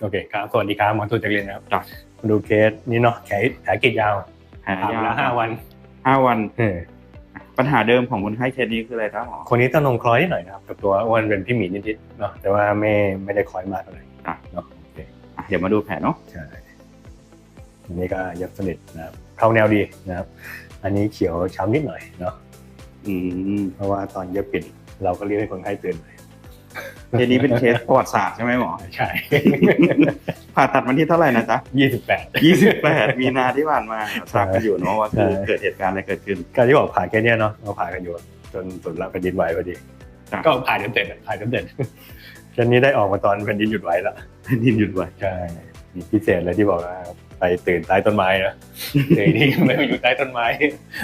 โอเคครับ สวัสดีครับหมอตูจักรินนะครับจ้ะมาดูเคสนี้เนาะแผลแผลกรีดยาวหาผ่านยามาแล้วห้าวันห้าวันเออปัญหาเดิมของคนไข้เคสนี้คืออะไรครับหมอคนนี้ต้องนมคล้อยนิดหน่อยนะครับกับตัวอ้วนเป็นพี่หมีนิดๆเนาะแต่ว่าไม่ไม่ได้คล้อยมากเท่าไหร่อะเนาะโอเคอะเดี๋ยวมาดูแผลเนาะใช่อันนี้ก็ยับสนิทนะครับเข้าแนวดีนะครับ อันนี้เขียวช้ำนิดหน่อยเนาะอืมเพราะว่าตอนเย็บปิดเราก็เรียกให้คนไข้ตื่นหน่อย เคสนี้เป็นเคสประวัติศาสตร์ใช่ไหมหมอ ใช่ผ่าตัดวันที่เท่าไหร่นะจ๊ะยี่สิบแปด28มีนาที่ผ่านมาทราบกันอยู่เนาะว่าคือใช่เกิดเหตุการณ์อะไรเกิดขึ้น การที่บอกผ่าแค่เนี้ยเนาะเราผ่ากันอยู่จนสุดละแผ่นดินไหวพอดีจ้ะก็ผ่าจนเสร็จอะผ่าจนเสร็จแค่นี้ได้ออกมาตอนแผ่นดินหยุดไหวแล้วนินหยุดไว้ใช่มีพิเศษเลยที่บอกว่าไปตื่นใต้ต้นไม้นะเดี๋ยวนี้ไม่ไปอยู่ใต้ต้นไม้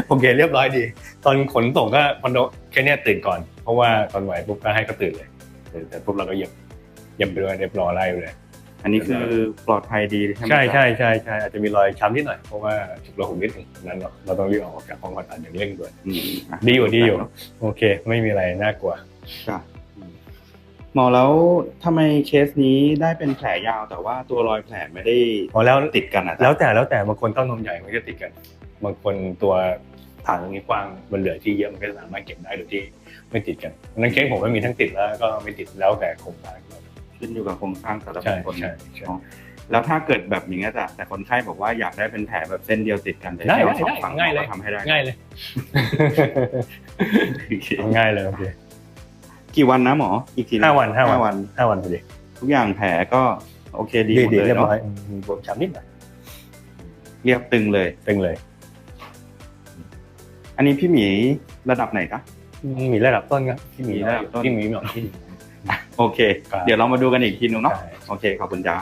โอเคเรียบร้อยดี ตอนขนส่งก็คอนโดแค่เนี้ยตื่นก่อน เพราะว่าตอนไหวปุ๊บก็ให้เขาตื่นเลยตื่น แต่ปุ๊บเราก็เย็บเย็บไปด้วยเรียบร้อยไล่ไปเลย อันนี้คือปลอดภัยดีใช่ไหมใช่จ๊ะใช่ใช่ใช่อาจจะมีรอยช้ำนิดหน่อยเพราะว่าฉุกระหุกนิดนึงนั้นเนาะเราต้องรีบออกจากห้องผ่าตัดอย่างเร่งด่วนอืมอะดีอยู่ดีอยู่ โอเค ไม่มีอะไรน่ากลัวจ้ะหมอแล้วทำไมเคสนี้ได้เป็นแผลยาวแต่ว่าตัวรอยแผลไม่ได้พอแล้วติดกันอะจ๊ะแล้วแต่แล้วแต่บางคนเต้านมใหญ่มันก็ติดกัน บางคนตัว ฐานตรงนี้กว้างมันเหลือที่เยอะมันก็สามารถเก็บได้โดยที่ไม่ติดกันเพราะฉะนั้นเคสผมไม่มีทั้งติดแล้วก็ไม่ติดแล้วแต่โครงสร้างเราขึ้นอยู่กับโครงสร้างแต่ละใช่บุคคลใช่ใช่เนาะแล้วถ้าเกิดแบบอย่างนี้ยจ้ะแต่คนไข้บอกว่าอยากได้เป็นแผลแบบเส้นเดียวติดกันแต่ได้ใช้ได้สองได้ฝั่งง่ายเลยก็ทำให้ได้ง่ายเลยโอเคง่ายเลยโอเคกี่วันนะหมออีกทีะห้าวันห้าวันวันห้าวันพอดีทุกอย่างแผลก็โอเคดีหมดดีเลยเรียบเนาะร้อยมีบวมช้ำนิดหน่อยเรียบตึงเลยตึงเลย อันนี้พี่หมีระดับไหนคะมีระดับต้นครับที่มีมีระดับต้นที่มีหน่อยที่มีโอเค ครับ เดี๋ยวเรามาดูกันอีกทีนึงเนาะ ใช่ โอเค ขอบคุณจ้า